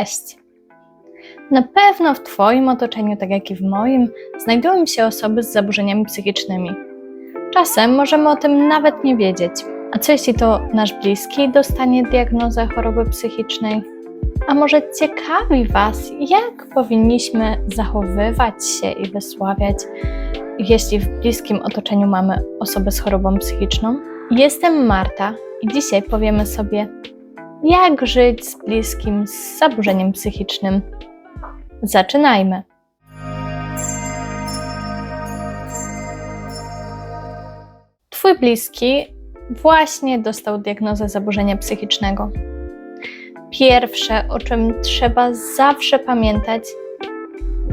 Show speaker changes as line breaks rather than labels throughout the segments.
Cześć! Na pewno w Twoim otoczeniu, tak jak i w moim, znajdują się osoby z zaburzeniami psychicznymi. Czasem możemy o tym nawet nie wiedzieć. A co jeśli to nasz bliski dostanie diagnozę choroby psychicznej? A może ciekawi Was, jak powinniśmy zachowywać się i wysławiać, jeśli w bliskim otoczeniu mamy osobę z chorobą psychiczną? Jestem Marta i dzisiaj powiemy sobie, jak żyć z bliskim z zaburzeniem psychicznym. Zaczynajmy. Twój bliski właśnie dostał diagnozę zaburzenia psychicznego. Pierwsze, o czym trzeba zawsze pamiętać,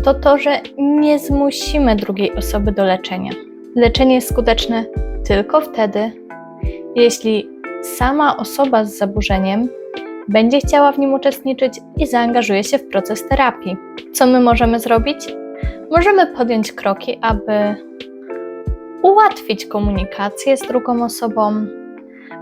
to to, że nie zmusimy drugiej osoby do leczenia. Leczenie jest skuteczne tylko wtedy, jeśli sama osoba z zaburzeniem będzie chciała w nim uczestniczyć i zaangażuje się w proces terapii. Co my możemy zrobić? Możemy podjąć kroki, aby ułatwić komunikację z drugą osobą,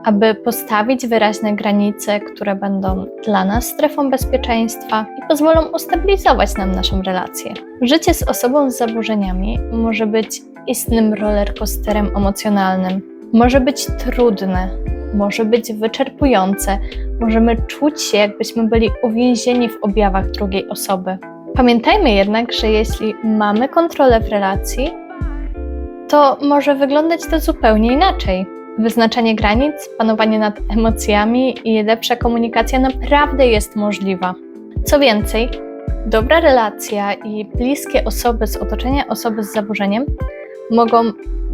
aby postawić wyraźne granice, które będą dla nas strefą bezpieczeństwa i pozwolą ustabilizować nam naszą relację. Życie z osobą z zaburzeniami może być istnym rollercoasterem emocjonalnym. Może być trudne, może być wyczerpujące, możemy czuć się, jakbyśmy byli uwięzieni w objawach drugiej osoby. Pamiętajmy jednak, że jeśli mamy kontrolę w relacji, to może wyglądać to zupełnie inaczej. Wyznaczanie granic, panowanie nad emocjami i lepsza komunikacja naprawdę jest możliwa. Co więcej, dobra relacja i bliskie osoby z otoczenia osoby z zaburzeniem mogą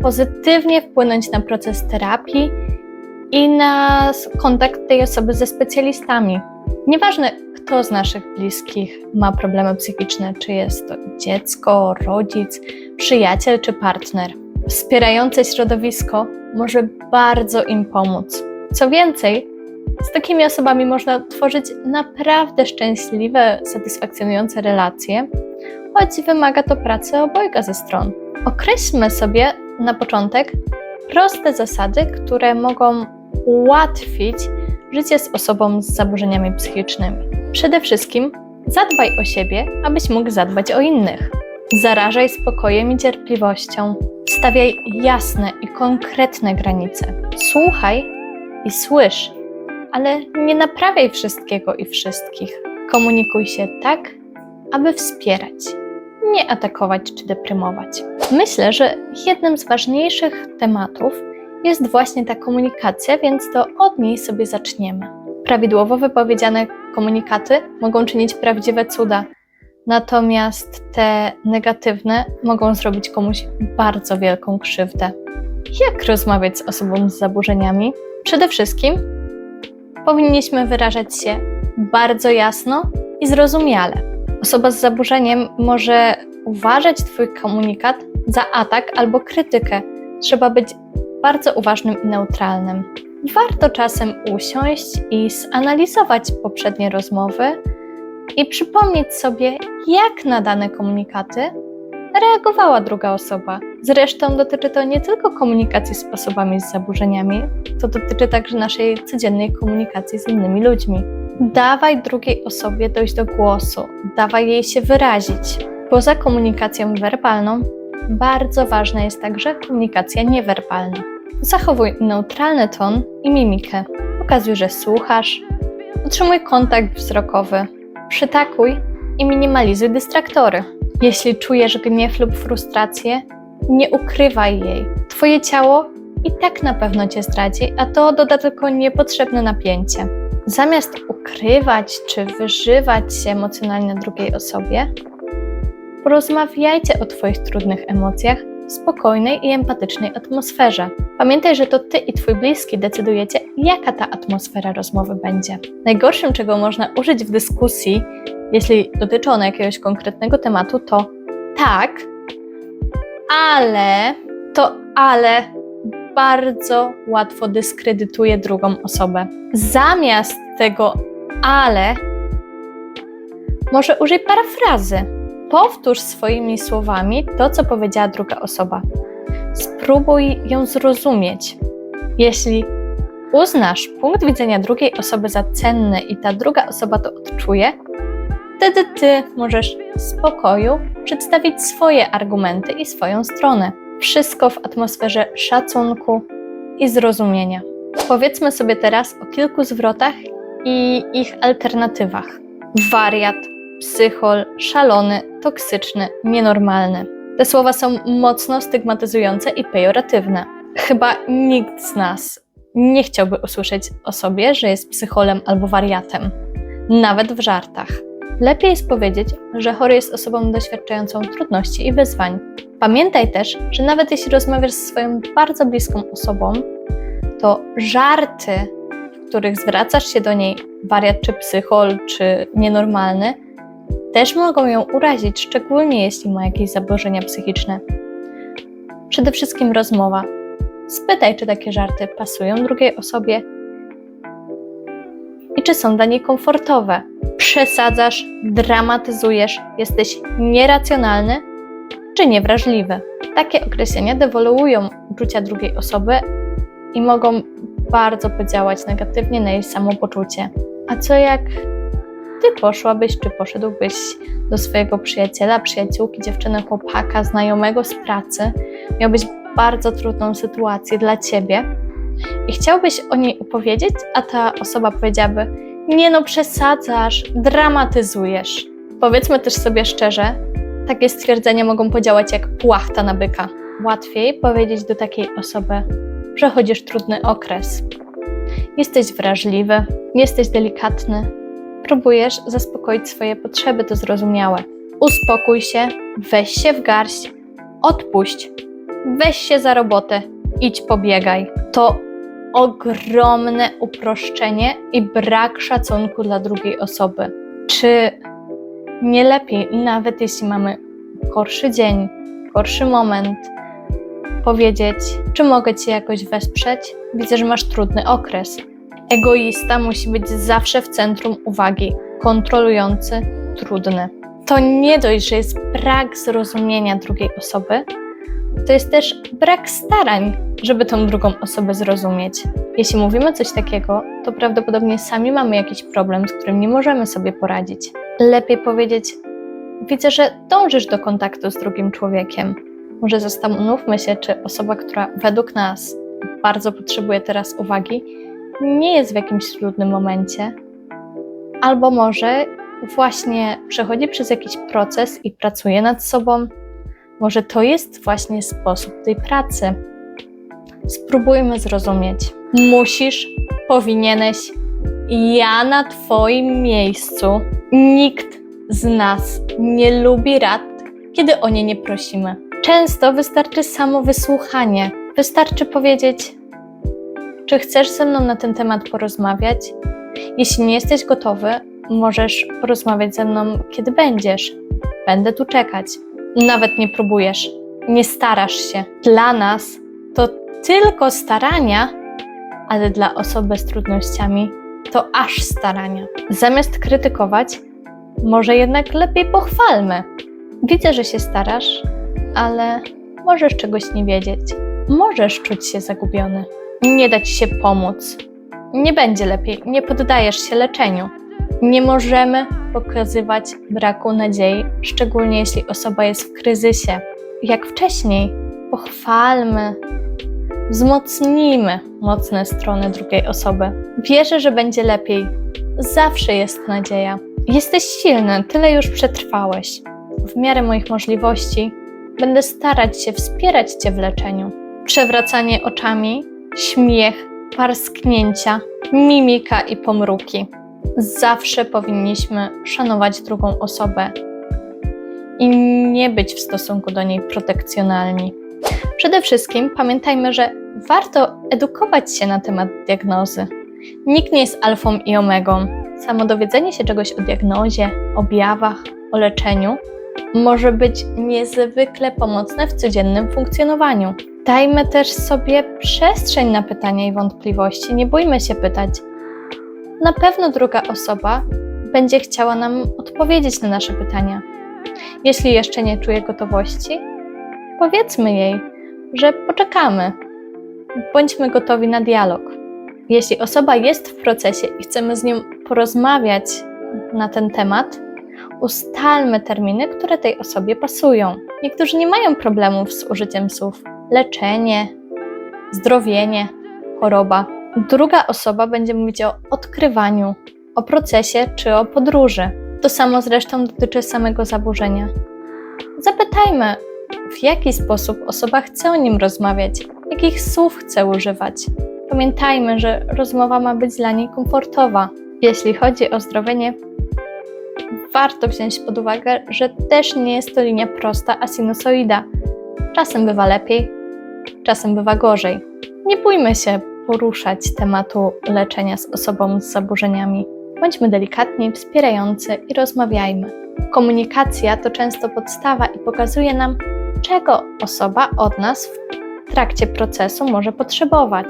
pozytywnie wpłynąć na proces terapii i na kontakt tej osoby ze specjalistami. Nieważne, kto z naszych bliskich ma problemy psychiczne, czy jest to dziecko, rodzic, przyjaciel czy partner. Wspierające środowisko może bardzo im pomóc. Co więcej, z takimi osobami można tworzyć naprawdę szczęśliwe, satysfakcjonujące relacje, choć wymaga to pracy obojga ze stron. Określmy sobie na początek proste zasady, które mogą ułatwić życie z osobą z zaburzeniami psychicznymi. Przede wszystkim zadbaj o siebie, abyś mógł zadbać o innych. Zarażaj spokojem i cierpliwością. Stawiaj jasne i konkretne granice. Słuchaj i słysz, ale nie naprawiaj wszystkiego i wszystkich. Komunikuj się tak, aby wspierać, nie atakować czy deprymować. Myślę, że jednym z ważniejszych tematów jest właśnie ta komunikacja, więc to od niej sobie zaczniemy. Prawidłowo wypowiedziane komunikaty mogą czynić prawdziwe cuda, natomiast te negatywne mogą zrobić komuś bardzo wielką krzywdę. Jak rozmawiać z osobą z zaburzeniami? Przede wszystkim powinniśmy wyrażać się bardzo jasno i zrozumiale. Osoba z zaburzeniem może uważać Twój komunikat za atak albo krytykę. Trzeba być bardzo uważnym i neutralnym. Warto czasem usiąść i zanalizować poprzednie rozmowy i przypomnieć sobie, jak na dane komunikaty reagowała druga osoba. Zresztą dotyczy to nie tylko komunikacji z osobami z zaburzeniami, to dotyczy także naszej codziennej komunikacji z innymi ludźmi. Dawaj drugiej osobie dojść do głosu, dawaj jej się wyrazić. Poza komunikacją werbalną, bardzo ważna jest także komunikacja niewerbalna. Zachowuj neutralny ton i mimikę. Pokazuj, że słuchasz. Utrzymuj kontakt wzrokowy. Przytakuj i minimalizuj dystraktory. Jeśli czujesz gniew lub frustrację, nie ukrywaj jej. Twoje ciało i tak na pewno cię zdradzi, a to doda tylko niepotrzebne napięcie. Zamiast ukrywać czy wyżywać się emocjonalnie drugiej osobie, porozmawiajcie o Twoich trudnych emocjach w spokojnej i empatycznej atmosferze. Pamiętaj, że to Ty i Twój bliski decydujecie, jaka ta atmosfera rozmowy będzie. Najgorszym, czego można użyć w dyskusji, jeśli dotyczy ona jakiegoś konkretnego tematu, to tak, ale to ale bardzo łatwo dyskredytuje drugą osobę. Zamiast tego ale, może użyj parafrazy. Powtórz swoimi słowami to, co powiedziała druga osoba. Spróbuj ją zrozumieć. Jeśli uznasz punkt widzenia drugiej osoby za cenny i ta druga osoba to odczuje, Wtedy ty możesz w spokoju przedstawić swoje argumenty i swoją stronę. Wszystko w atmosferze szacunku i zrozumienia. Powiedzmy sobie teraz o kilku zwrotach i ich alternatywach. Wariat, psychol, szalony, toksyczny, nienormalny. Te słowa są mocno stygmatyzujące i pejoratywne. Chyba nikt z nas nie chciałby usłyszeć o sobie, że jest psycholem albo wariatem, nawet w żartach. Lepiej jest powiedzieć, że chory jest osobą doświadczającą trudności i wyzwań. Pamiętaj też, że nawet jeśli rozmawiasz ze swoją bardzo bliską osobą, to żarty, w których zwracasz się do niej wariat czy psychol, czy nienormalny, też mogą ją urazić, szczególnie jeśli ma jakieś zaburzenia psychiczne. Przede wszystkim rozmowa. Spytaj, czy takie żarty pasują drugiej osobie i czy są dla niej komfortowe. Przesadzasz, dramatyzujesz, jesteś nieracjonalny czy niewrażliwy. Takie określenia dewaluują uczucia drugiej osoby i mogą bardzo podziałać negatywnie na jej samopoczucie. A co jak ty poszłabyś, czy poszedłbyś do swojego przyjaciela, przyjaciółki, dziewczyny, chłopaka, znajomego z pracy, miałbyś bardzo trudną sytuację dla ciebie i chciałbyś o niej opowiedzieć, a ta osoba powiedziałaby: Nie no, przesadzasz, dramatyzujesz. Powiedzmy też sobie szczerze, takie stwierdzenia mogą podziałać jak płachta na byka. Łatwiej powiedzieć do takiej osoby: Przechodzisz trudny okres. Jesteś wrażliwy, jesteś delikatny, próbujesz zaspokoić swoje potrzeby, to zrozumiałe. Uspokój się, weź się w garść, odpuść, weź się za robotę, idź pobiegaj. To ogromne uproszczenie i brak szacunku dla drugiej osoby. Czy nie lepiej, nawet jeśli mamy gorszy dzień, gorszy moment, powiedzieć, czy mogę Cię jakoś wesprzeć? Widzę, że masz trudny okres. Egoista musi być zawsze w centrum uwagi, kontrolujący, trudny. To nie dość, że jest brak zrozumienia drugiej osoby, to jest też brak starań, żeby tą drugą osobę zrozumieć. Jeśli mówimy coś takiego, to prawdopodobnie sami mamy jakiś problem, z którym nie możemy sobie poradzić. Lepiej powiedzieć: Widzę, że dążysz do kontaktu z drugim człowiekiem. Może zastanówmy się, czy osoba, która według nas bardzo potrzebuje teraz uwagi, nie jest w jakimś trudnym momencie, albo może właśnie przechodzi przez jakiś proces i pracuje nad sobą. Może to jest właśnie sposób tej pracy. Spróbujmy zrozumieć. Musisz, powinieneś, ja na Twoim miejscu. Nikt z nas nie lubi rad, kiedy o nie nie prosimy. Często wystarczy samo wysłuchanie. Wystarczy powiedzieć: Czy chcesz ze mną na ten temat porozmawiać? Jeśli nie jesteś gotowy, możesz porozmawiać ze mną, kiedy będziesz. Będę tu czekać. Nawet nie próbujesz, nie starasz się. Dla nas to tylko starania, ale dla osoby z trudnościami to aż starania. Zamiast krytykować, może jednak lepiej pochwalmy. Widzę, że się starasz, ale możesz czegoś nie wiedzieć. Możesz czuć się zagubiony. Nie dać się pomóc. Nie będzie lepiej, nie poddajesz się leczeniu. Nie możemy pokazywać braku nadziei, szczególnie jeśli osoba jest w kryzysie. Jak wcześniej, pochwalmy, wzmocnijmy mocne strony drugiej osoby. Wierzę, że będzie lepiej. Zawsze jest nadzieja. Jesteś silny, tyle już przetrwałeś. W miarę moich możliwości będę starać się wspierać Cię w leczeniu. Przewracanie oczami, śmiech, parsknięcia, mimika i pomruki. Zawsze powinniśmy szanować drugą osobę i nie być w stosunku do niej protekcjonalni. Przede wszystkim pamiętajmy, że warto edukować się na temat diagnozy. Nikt nie jest alfą i omegą. Samo dowiedzenie się czegoś o diagnozie, objawach, o leczeniu może być niezwykle pomocne w codziennym funkcjonowaniu. Dajmy też sobie przestrzeń na pytania i wątpliwości, nie bójmy się pytać. Na pewno druga osoba będzie chciała nam odpowiedzieć na nasze pytania. Jeśli jeszcze nie czuje gotowości, powiedzmy jej, że poczekamy. Bądźmy gotowi na dialog. Jeśli osoba jest w procesie i chcemy z nią porozmawiać na ten temat, Ustalmy terminy, które tej osobie pasują. Niektórzy nie mają problemów z użyciem słów leczenie, zdrowienie, choroba. Druga osoba będzie mówić o odkrywaniu, o procesie czy o podróży. To samo zresztą dotyczy samego zaburzenia. Zapytajmy, w jaki sposób osoba chce o nim rozmawiać, jakich słów chce używać. Pamiętajmy, że rozmowa ma być dla niej komfortowa. Jeśli chodzi o zdrowienie, warto wziąć pod uwagę, że też nie jest to linia prosta, a sinusoida. Czasem bywa lepiej, czasem bywa gorzej. Nie bójmy się poruszać tematu leczenia z osobą z zaburzeniami. Bądźmy delikatni, wspierający i rozmawiajmy. Komunikacja to często podstawa i pokazuje nam, czego osoba od nas w trakcie procesu może potrzebować.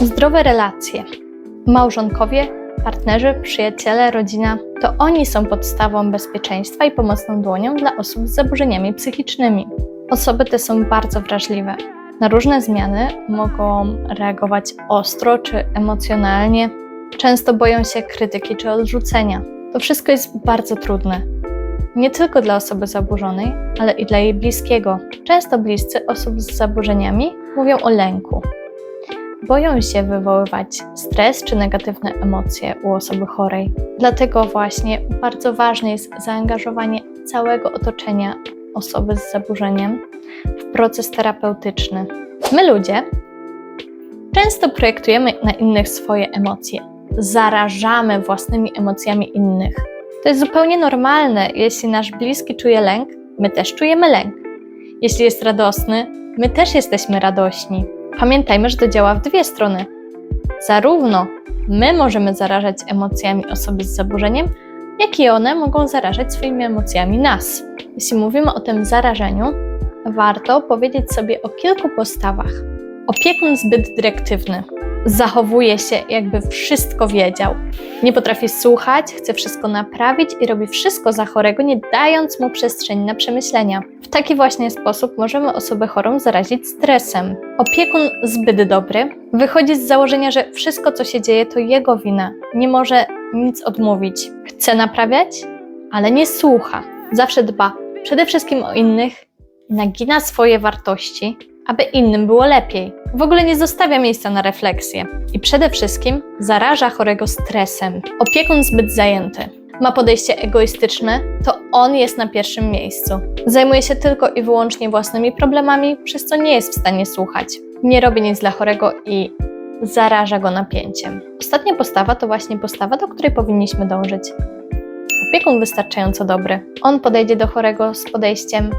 Zdrowe relacje. Małżonkowie, partnerzy, przyjaciele, rodzina to oni są podstawą bezpieczeństwa i pomocną dłonią dla osób z zaburzeniami psychicznymi. Osoby te są bardzo wrażliwe. Na różne zmiany mogą reagować ostro czy emocjonalnie, często boją się krytyki czy odrzucenia. To wszystko jest bardzo trudne. Nie tylko dla osoby zaburzonej, ale i dla jej bliskiego. Często bliscy osób z zaburzeniami mówią o lęku. Boją się wywoływać stres czy negatywne emocje u osoby chorej. Dlatego właśnie bardzo ważne jest zaangażowanie całego otoczenia osoby z zaburzeniem w proces terapeutyczny. My ludzie często projektujemy na innych swoje emocje, zarażamy własnymi emocjami innych. To jest zupełnie normalne, jeśli nasz bliski czuje lęk, my też czujemy lęk. Jeśli jest radosny, my też jesteśmy radośni. Pamiętajmy, że to działa w dwie strony. Zarówno my możemy zarażać emocjami osoby z zaburzeniem, jak i one mogą zarażać swoimi emocjami nas. Jeśli mówimy o tym zarażeniu, warto powiedzieć sobie o kilku postawach. Opiekun zbyt dyrektywny. Zachowuje się, jakby wszystko wiedział. Nie potrafi słuchać, chce wszystko naprawić i robi wszystko za chorego, nie dając mu przestrzeni na przemyślenia. W taki właśnie sposób możemy osobę chorą zarazić stresem. Opiekun zbyt dobry wychodzi z założenia, że wszystko, co się dzieje, to jego wina. Nie może nic odmówić. Chce naprawiać, ale nie słucha. Zawsze dba przede wszystkim o innych, nagina swoje wartości, aby innym było lepiej. W ogóle nie zostawia miejsca na refleksję i przede wszystkim zaraża chorego stresem. Opiekun zbyt zajęty. Ma podejście egoistyczne, to on jest na pierwszym miejscu. Zajmuje się tylko i wyłącznie własnymi problemami, przez co nie jest w stanie słuchać. Nie robi nic dla chorego i zaraża go napięciem. Ostatnia postawa to właśnie postawa, do której powinniśmy dążyć. Opiekun wystarczająco dobry. On podejdzie do chorego z podejściem: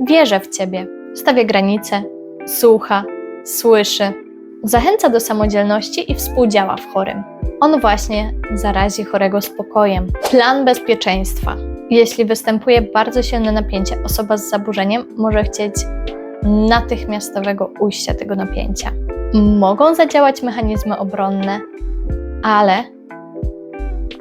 Wierzę w ciebie, stawia granice, słucha, słyszy, zachęca do samodzielności i współdziała w chorym. On właśnie zarazi chorego spokojem. Plan bezpieczeństwa. Jeśli występuje bardzo silne napięcie, osoba z zaburzeniem może chcieć natychmiastowego ujścia tego napięcia. Mogą zadziałać mechanizmy obronne, ale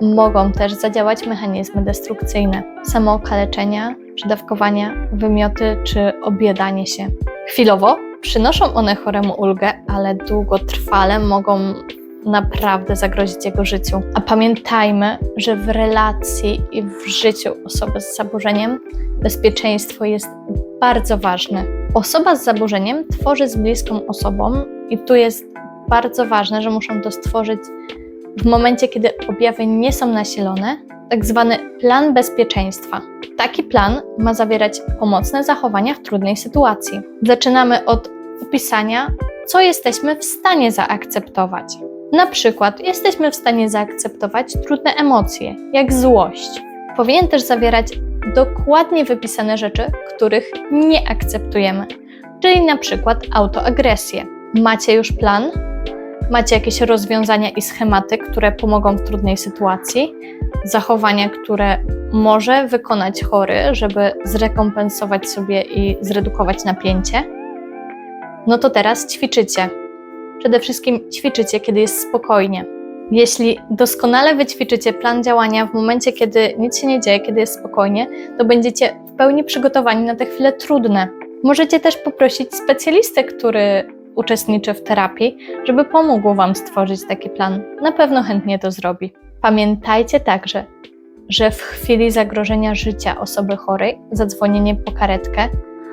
mogą też zadziałać mechanizmy destrukcyjne, samookaleczenia, przedawkowania, wymioty czy objadanie się. Chwilowo przynoszą one choremu ulgę, ale długotrwale mogą naprawdę zagrozić jego życiu. A pamiętajmy, że w relacji i w życiu osoby z zaburzeniem bezpieczeństwo jest bardzo ważne. Osoba z zaburzeniem tworzy z bliską osobą, i tu jest bardzo ważne, że muszą to stworzyć w momencie, kiedy objawy nie są nasilone, tak zwany plan bezpieczeństwa. Taki plan ma zawierać pomocne zachowania w trudnej sytuacji. Zaczynamy od opisania, co jesteśmy w stanie zaakceptować. Na przykład, jesteśmy w stanie zaakceptować trudne emocje, jak złość. Powinien też zawierać dokładnie wypisane rzeczy, których nie akceptujemy, czyli na przykład autoagresję. Macie już plan? Macie jakieś rozwiązania i schematy, które pomogą w trudnej sytuacji? Zachowania, które może wykonać chory, żeby zrekompensować sobie i zredukować napięcie? No to teraz ćwiczycie. Przede wszystkim ćwiczycie, kiedy jest spokojnie. Jeśli doskonale wyćwiczycie plan działania w momencie, kiedy nic się nie dzieje, kiedy jest spokojnie, to będziecie w pełni przygotowani na te chwile trudne. Możecie też poprosić specjalistę, który uczestniczy w terapii, żeby pomógł Wam stworzyć taki plan. Na pewno chętnie to zrobi. Pamiętajcie także, że w chwili zagrożenia życia osoby chorej zadzwonienie po karetkę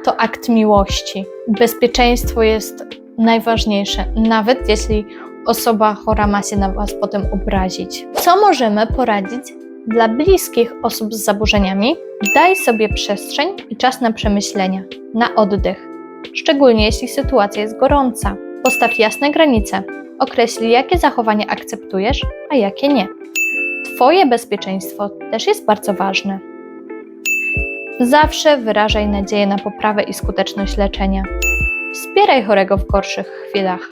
to akt miłości. Bezpieczeństwo jest najważniejsze, nawet jeśli osoba chora ma się na Was potem obrazić. Co możemy poradzić dla bliskich osób z zaburzeniami? Daj sobie przestrzeń i czas na przemyślenia, na oddech, szczególnie jeśli sytuacja jest gorąca. Postaw jasne granice, określij, jakie zachowania akceptujesz, a jakie nie. Twoje bezpieczeństwo też jest bardzo ważne. Zawsze wyrażaj nadzieję na poprawę i skuteczność leczenia. Wspieraj chorego w gorszych chwilach.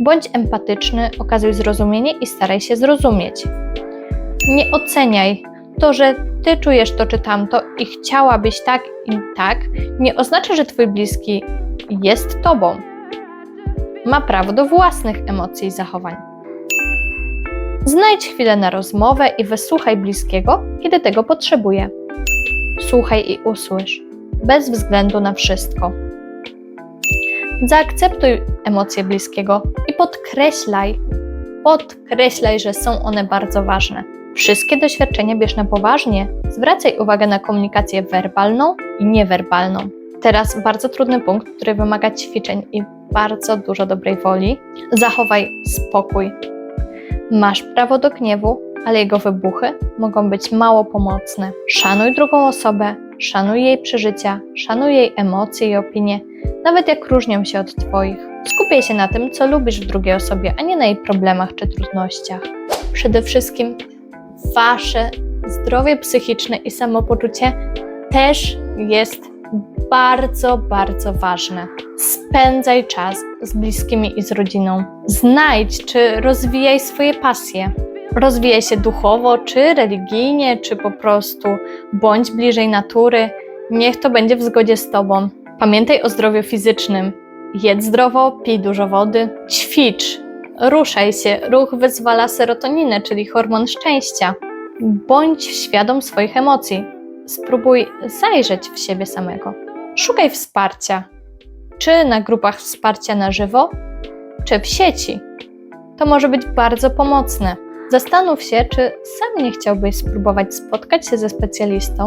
Bądź empatyczny, okazuj zrozumienie i staraj się zrozumieć. Nie oceniaj. To, że ty czujesz to czy tamto i chciałabyś tak i tak, nie oznacza, że twój bliski jest tobą. Ma prawo do własnych emocji i zachowań. Znajdź chwilę na rozmowę i wysłuchaj bliskiego, kiedy tego potrzebuje. Słuchaj i usłysz, bez względu na wszystko. Zaakceptuj emocje bliskiego i podkreślaj, podkreślaj, że są one bardzo ważne. Wszystkie doświadczenia bierz na poważnie. Zwracaj uwagę na komunikację werbalną i niewerbalną. Teraz bardzo trudny punkt, który wymaga ćwiczeń i bardzo dużo dobrej woli. Zachowaj spokój. Masz prawo do gniewu, ale jego wybuchy mogą być mało pomocne. Szanuj drugą osobę, szanuj jej przeżycia, szanuj jej emocje i opinie, nawet jak różnią się od Twoich. Skupiaj się na tym, co lubisz w drugiej osobie, a nie na jej problemach czy trudnościach. Przede wszystkim Wasze zdrowie psychiczne i samopoczucie też jest bardzo, bardzo ważne. Spędzaj czas z bliskimi i z rodziną. Znajdź czy rozwijaj swoje pasje. Rozwijaj się duchowo, czy religijnie, czy po prostu bądź bliżej natury. Niech to będzie w zgodzie z Tobą. Pamiętaj o zdrowiu fizycznym. Jedz zdrowo, pij dużo wody, ćwicz, ruszaj się. Ruch wyzwala serotoninę, czyli hormon szczęścia. Bądź świadom swoich emocji. Spróbuj zajrzeć w siebie samego. Szukaj wsparcia, czy na grupach wsparcia na żywo, czy w sieci. To może być bardzo pomocne. Zastanów się, czy sam nie chciałbyś spróbować spotkać się ze specjalistą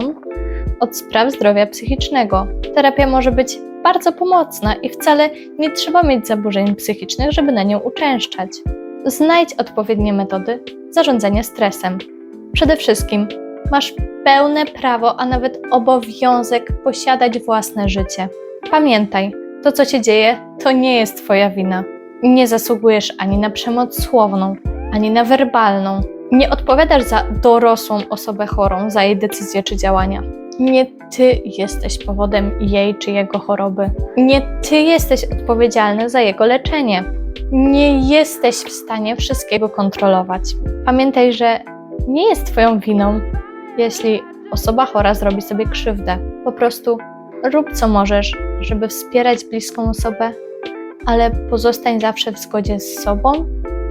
od spraw zdrowia psychicznego. Terapia może być bardzo pomocna i wcale nie trzeba mieć zaburzeń psychicznych, żeby na nią uczęszczać. Znajdź odpowiednie metody zarządzania stresem. Przede wszystkim masz pełne prawo, a nawet obowiązek posiadać własne życie. Pamiętaj, to co się dzieje, to nie jest Twoja wina. Nie zasługujesz ani na przemoc słowną, ani na werbalną. Nie odpowiadasz za dorosłą osobę chorą, za jej decyzje czy działania. Nie ty jesteś powodem jej czy jego choroby. Nie ty jesteś odpowiedzialny za jego leczenie. Nie jesteś w stanie wszystkiego kontrolować. Pamiętaj, że nie jest Twoją winą, jeśli osoba chora zrobi sobie krzywdę. Po prostu rób co możesz, żeby wspierać bliską osobę, ale pozostań zawsze w zgodzie z sobą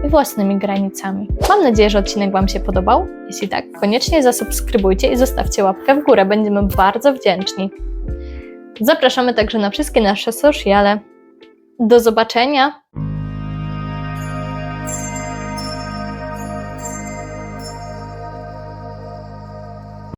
i własnymi granicami. Mam nadzieję, że odcinek Wam się podobał. Jeśli tak, koniecznie zasubskrybujcie i zostawcie łapkę w górę, będziemy bardzo wdzięczni. Zapraszamy także na wszystkie nasze sociale. Do zobaczenia!